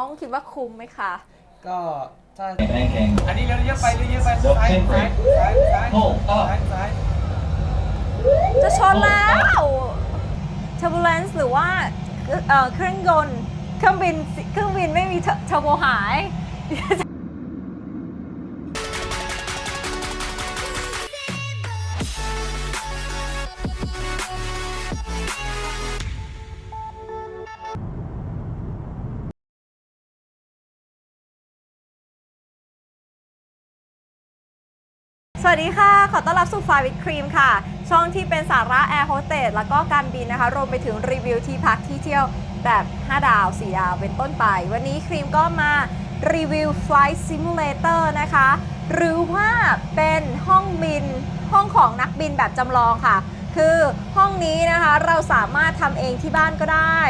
น้องคิดว่าคุ้มไหมคะ ก็ถ้าแข็งแข็งอันนี้เราเยอะไปเยอะไปยกซ้ายเส้นเบรซ้ายกซ้ายซ้ายโอ้ก็ซ้ายซ้ายจะชนแล้ว turbulence หรือว่าเอ่อเครื่องยนต์เครื่องบินเครื่องบินไม่มีเทอร์โบหาย สวัสดีค่ะ ขอต้อนรับสู่ Fly with Cream ค่ะ ช่องที่เป็นสาระแอร์โฮสเตสแล้วก็การบินนะคะ รวมไปถึงรีวิวที่พักที่เที่ยวแบบ 5 ดาว 4 ดาว เป็นต้นไป วันนี้ครีมก็มารีวิว Flight Simulator นะคะ หรือว่าเป็นห้องบิน ห้องของนักบินแบบจำลองค่ะ คือห้องนี้นะคะเราสามารถทำเองที่บ้านก็ได้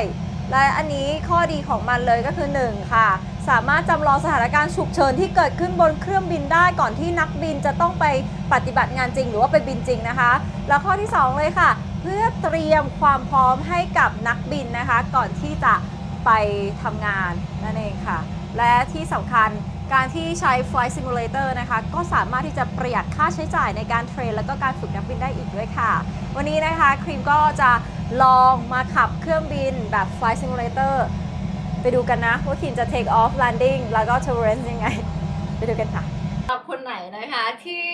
และอันนี้ข้อดีของมันเลยก็คือ 1 ค่ะ สามารถจำลองสถานการณ์ฉุกเฉินที่เกิดขึ้นบนเครื่องบินได้ก่อนที่นักบินจะต้องไปปฏิบัติงานจริง หรือว่าไปบินจริงนะคะ แล้วข้อที่ 2 เลยค่ะ เพื่อเตรียมความพร้อมให้กับนักบินนะคะ ก่อนที่จะไปทำงานนั่นเองค่ะ และที่สำคัญการที่ใช้ Flight Simulator นะคะ ก็สามารถที่จะประหยัดค่าใช้จ่ายในการเทรน แล้วก็การฝึกนักบินได้อีกด้วยค่ะ วันนี้นะคะครีมก็จะลองมาขับเครื่องบินแบบ Flight Simulator ไปดูกันนะว่าครีมจะ take off landing แล้วก็ turbulence ยังไง ไปดูกันค่ะสำหรับคนไหนนะคะที่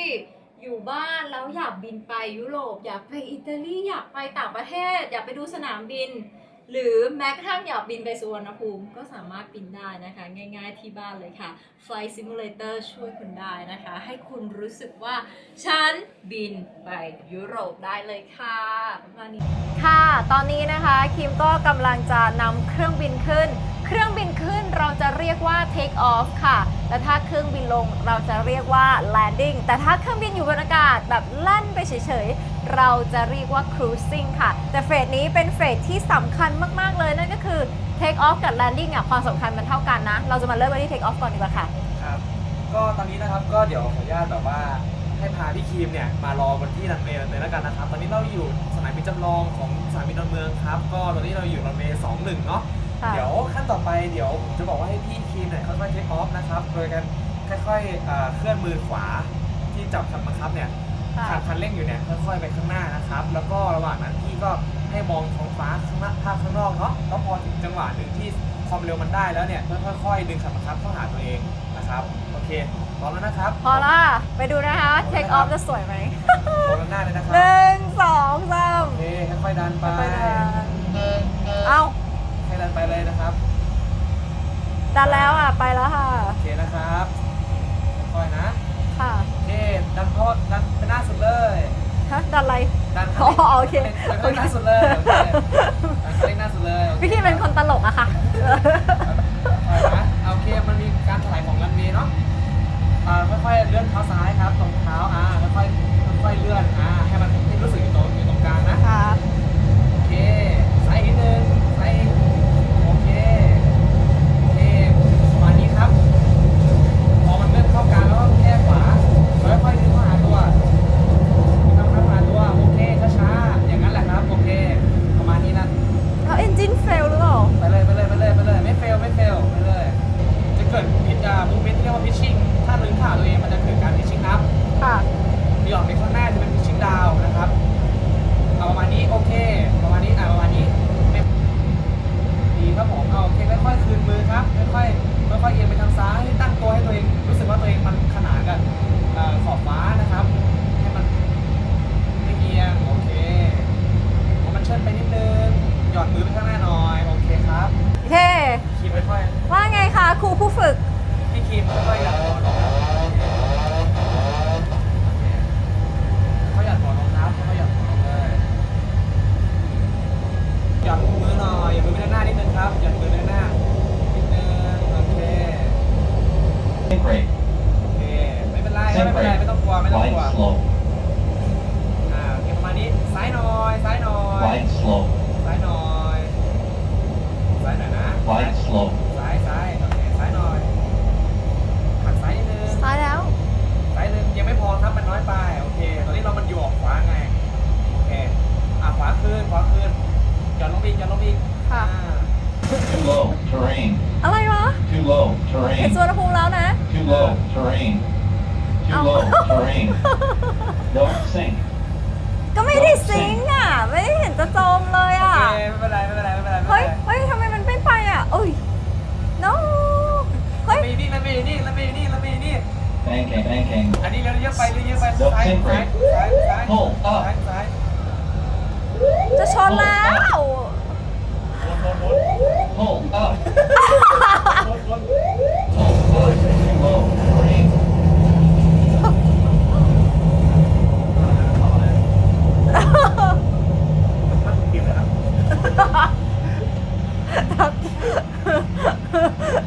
อยู่บ้านแล้วอยากบินไปยุโรป อยากไปอิตาลีอยากไปต่างประเทศ อยากไปดูสนามบิน หรือแม้กระทั่งอยากบินไปสุวรรณภูมิ ก็สามารถบินได้นะคะ ง่ายๆที่บ้านเลยค่ะ Flight Simulator ช่วยคุณได้นะคะ ให้คุณรู้สึกว่า ฉันบินไปยุโรปได้เลยค่ะประมาณนี้ ค่ะ ตอนนี้นะคะคิมก็กำลังจะนำเครื่องบินขึ้น เครื่องบินขึ้นเราจะเรียกว่า take off ค่ะ และถ้าเครื่องบินลงเราจะเรียกว่า landing แต่ถ้าเครื่องบินอยู่บนอากาศแบบลั่นไปเฉยๆ เราจะเรียกว่า cruising ค่ะ แต่เฟสนี้เป็นเฟสที่สำคัญมากๆเลยนั่นก็คือ take off กับ landing อะความสำคัญมันเท่ากันนะ เราจะมาเริ่มกันที่ take off ก่อนดีกว่าค่ะ ครับก็ตอนนี้นะครับก็เดี๋ยวขออนุญาตแบบว่าให้พาพี่ครีมเนี่ยมารอบนที่รันเวย์เลยแล้วกันนะครับ ตอนนี้เราอยู่สนามบินจำลองของสนามบินดอนเมืองครับ ก็ตอนนี้เราอยู่รันเวย์สองหนึ่งเนาะ ค่ะ เดี๋ยวขั้นต่อไปเดี๋ยวผมจะบอกว่าให้พี่ครีมเนี่ยค่อยๆเทคออฟนะครับ โดยการค่อยๆอ่าเคลื่อนมือขวาที่จับคันบังคับเนี่ยค่ะคันคันเร่งอยู่เนี่ยค่อยๆไปข้างหน้านะครับ แล้วก็ระหว่างนั้นพี่ก็ให้มองท้องฟ้าข้างหน้าภาพข้างนอกเนาะแล้วพอถึงจังหวะหนึ่งที่ความเร็วมันได้แล้วเนี่ยก็ค่อยๆดึงคันบังคับเข้าหาตัวเองนะครับโอเคพร้อมแล้วนะครับพอละไปดูนะคะ take off จะสวยไหมมองด้านหน้าเลยนะครัหบนึ่งสองสามโอเคค่อยๆดันไป ไปดันเอ้าให้ดั นไปเลยนะครับ ดันแล้วอะ ไปแล้วค่ะ โอเคนะครับค่อยๆนะ ค่ะโอเค ดันเข้าดันไปหน้าสุดเลย ฮะดันอะไร ดันอ๋อโอเคดันเข้าหน้าสุดเลยโอเคดันเข้าหน้าสุดเลยโอเคพี่คีเป็นคนตลกอะค่ะ ค่อยๆนะโอเค มันมีการถลายของรันเมย์เนาะอ่าค่อยๆเลื่อนเท้าซ้ายครับตรง ลอกในข้างหน้าจะเป็นชิ้นดาวนะครับเอาประมาณนี้โอเค ประมาณนี้อ่าประมาณนี้ดีครับผมเอาโอเคค่อยๆคืนมือครับค่อยๆค่อยๆเอียงไปทางซ้ายตั้งตัวให้ตัวเองรู้สึกว่าตัวเองมันขนานกับขอบฟ้านะครับ น้อยไปโอเค ตอนนี้เรามันอยู่ออกขวาไงโอเคอะขวาขึ้นขวาขึ้นหย่อนลงอีกหย่อนลงอีกค่ะ อ่า Too low, terrain. อะไรวะ Too low, เห็น terrain. สวนภูมิแล้วนะ Too low, terrain. Too low, terrain. Don't sink. ก็ไม่ได้ซิงค์อะ ไม่ได้เห็นจะจมเลยออะ เคไม่เป็นไรไม่เป็นไรไม่เป็นไรเฮ้ยเฮ้ยทำไมมันไม่ไปอะโอ้ย no เฮ้ย มันมีนี่มันมีนี่มันมีนี่มันมีนี่ แล้วมีนี่ Banking, banking. อันนี้เราเยอะไปเราเยอะไป Don't ซ้าย sink ซ้าย right. ซ้ายซ้าย Pull ซ้า up. ยซ้ายจะชนแล้ว Pull up. Pull up. Too low terrain.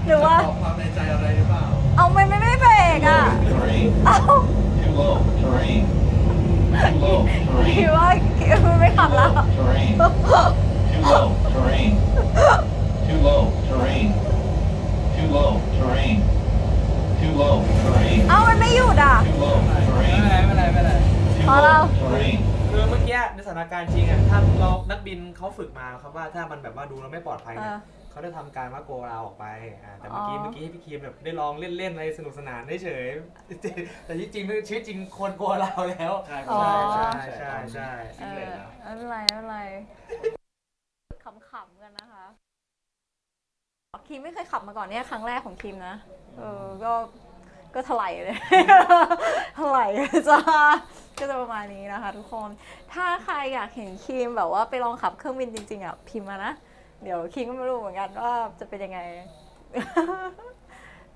หรือว่า บอกความในใจอะไรหรือเปล่า เอาไม่ไม่ไม่เบรก Too อะ low terrain. เอา Too low terrain. Too low คิด terrain. ว่าคิดว่าไม่ขับแล้ว Terrain. Too low terrain. Too low terrain. Too low terrain. Too low terrain. เอามันไม่หยุดอะ Too low ไม่เป็นไร terrain. ไม่เป็นไรไม่เป็นไร Too Follow. low terrain. คือเมื่อกี้ในส ถานการณ์จริงอะถ้าเรานักบินเขาฝึกมาครับว่าถ้ามันแบบว่าดูแล้วไม่ปลอดภัยเนี่ยอ่าเขาได้ทำการว่าโกเราออกไปอ่าแต่เมื่อกี้อ๋อ เมื่อกี้ให้พี่คีมแบบได้ลองเล่นๆอะไรสนุกสนานเฉยๆแต่ที่จริงชีวิตจริงควรโกเราแล้วใช่อ๋อ ใช่ใช่ใช่เออไม่เป็นไรไม่เป็นไรขำๆกันนะคะคิมไม่เคยขับมาก่อนเนี่ยครั้งแรกของคิมนะเออก็ก็ถลายเลย ถลายจ้า ก็จะประมาณนี้นะคะทุกคน ถ้าใครอยากเห็นคิมแบบว่าไปลองขับเครื่องบินจริงๆอะพิมพ์มานะ เดี๋ยวคิมก็ไม่รู้เหมือนกันว่าจะเป็นยังไง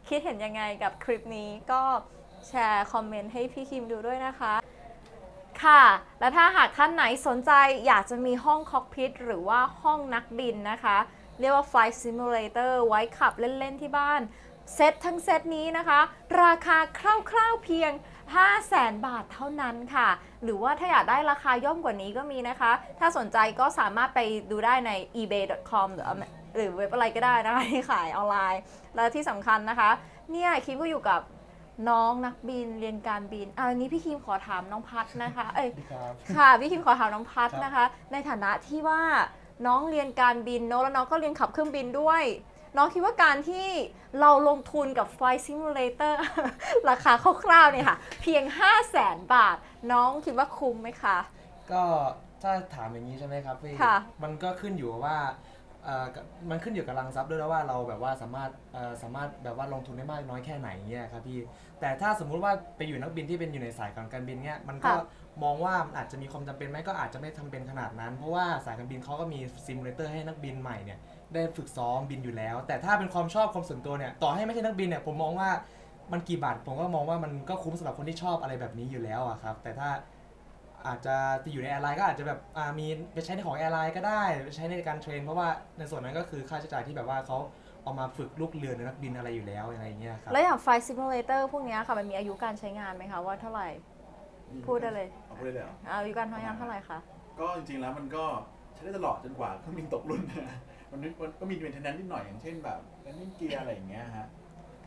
คิดเห็นยังไงกับคลิปนี้ก็แชร์คอมเมนต์ให้พี่คิมดูด้วยนะคะ ค่ะ และถ้าหากท่านไหนสนใจอยากจะมีห้องคอกพิทหรือว่าห้องนักบินนะคะ เรียกว่า Flight Simulator ไว้ขับเล่น ๆ ที่บ้าน เซตทั้งเซตนี้นะคะ ราคาคร่าวๆเพียง 500,000บาทเท่านั้นค่ะ หรือว่าถ้าอยากได้ราคาย่อมกว่านี้ก็มีนะคะ ถ้าสนใจก็สามารถไปดูได้ใน ebay.com หรือหรือเว็บอะไรก็ได้นะคะที่ขายออนไลน์ และที่สำคัญนะคะ เนี่ยคิมก็อยู่กับน้องนักบินเรียนการบินอะอันนี้พี่คิมขอถามน้องพัดนะคะ เอ้ยครับค่ะพี่คิมขอถามน้องพัดนะคะ ในฐานะที่ว่าน้องเรียนการบินเนอะแล้วน้องก็เรียนขับเครื่องบินด้วย น้องคิดว่าการที่เราลงทุนกับ Flight Simulator ราคาคร่าวๆเนี่ยค่ะ เพียง 5 0 0แสนบาท น้องคิดว่าคุ้มไหมคะ ก็ถ้าถามอย่างนี้ใช่ไหมครับพี่ ค่ะ มันก็ขึ้นอยู่ว่าเอ่อมันขึ้นอยู่กับรังทรัพย์ด้วยนะว่าเราแบบว่าสามารถเอ่อสามารถแบบว่าลงทุนได้มากน้อยแค่ไหนเงี้ยครับพี่ แต่ถ้าสมมุติว่าไปอยู่นักบินที่เป็นอยู่ในสายการการบินเงี้ยมันก็ค่ะ มองว่ามันอาจจะมีความจำเป็นไหมก็อาจจะไม่ทำเป็นขนาดนั้น เพราะว่าสายการบินเขาก็มีซิมูเลเตอร์ให้นักบินใหม่เนี่ย ได้ฝึกซ้อมบินอยู่แล้ว แต่ถ้าเป็นความชอบความส่วนตัวเนี่ยต่อให้ไม่ใช่นักบินเนี่ยผมมองว่ามันกี่บาทผมก็มองว่ามันก็คุ้มสำหรับคนที่ชอบอะไรแบบนี้อยู่แล้วอะครับ แต่ถ้าอาจจะจะอยู่ในแอร์ไลน์ก็อาจจะแบบอ่ามีไปใช้ในของแอร์ไลน์ก็ได้ไปใช้ในการเทรน เพราะว่าในส่วนนั้นก็คือค่าใช้จ่ายที่แบบว่าเขาเอามาฝึกลูกเรือในนักบินอะไรอยู่แล้วอะไรอย่างเงี้ยครับ แล้วอย่าง Flight Simulator พวกเนี้ยค่ะมันมีอายุการใช้งานไหมคะว่าเท่าไหร่พูดได้เลยเอาพูดได้เลยเหรออายุการใช้งานเท่าไหร่คะก็จริงๆแล้วมันก็ใช้ได้ตลอดจนกว่าเครื่องบินตกรุ่นนะ มันนึกมันก็มีเมนเทนแนนนิดหน่อยอย่างเช่นแบบแลนดิ้งเกียร์อะไรอย่างเงี้ยฮะ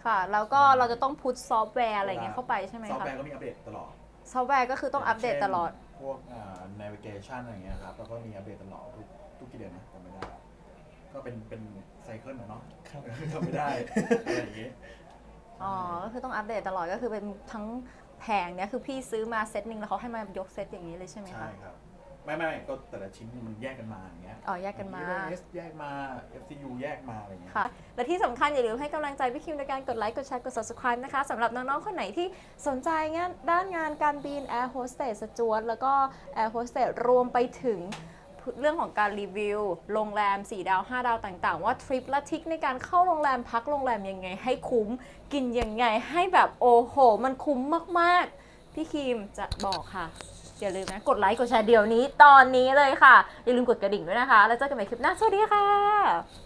ค่ะ แล้วก็เราจะต้องพุทซอฟต์แวร์อะไรอย่างเงี้ยเข้าไปใช่ไหมซอฟต์คะแวร์ก็มีอัปเดตตลอดซอฟต์แวร์ก็คือต้องอัปเดตตลอดเช่นพวกอ่า navigation อะไรอย่างเงี้ยครับ แล้วก็มีอัปเดตตลอดทุกทุกกี่เดือนนะจำไม่ได้ ก็เป็นเป็นไซเคิลนะเนาะครับ จำไม่ได้อะไรอย่างเงี้ยอ๋อ ก็คือต้องอัปเดตตลอดก็คือเป็นทั้งแผงเนี้ยคือพี่ซื้อมาเซตหนึ่งแล้วเขาให้มายกเซตอย่างนี้เลยใช่ไหมใช่คะ ครับ ไม่ไม่ก็แต่ละชิ้นมันแยกกันมาอย่างเงี้ยอ๋อแยกกันมา S แยกมา FCU แยกมาอะไรอย่างเงี้ย ค่ะ และที่สำคัญอย่าลืมให้กำลังใจพี่คิมในการกดไลค์ กดแชร์ กด subscribe นะคะสำหรับน้อง ๆ คนไหนที่สนใจงานด้านงานการบิน Air Hostess สจวตแล้วก็ Air Hostess รวมไปถึงเรื่องของการรีวิว โรงแรม 4 ดาว 5 ดาวต่างๆ ว่าทริปและทริคในการเข้าโรงแรมพักโรงแรมยังไง ให้คุ้ม กินยังไงให้แบบโอ้โห มันคุ้มมากๆ พี่คิมจะบอกค่ะ อย่าลืมนะกดไลค์กดแชร์เดี๋ยวนี้ตอนนี้เลยค่ะ อย่าลืมกดกระดิ่งด้วยนะคะ แล้วเจอกันใหม่คลิปหน้า สวัสดีค่ะ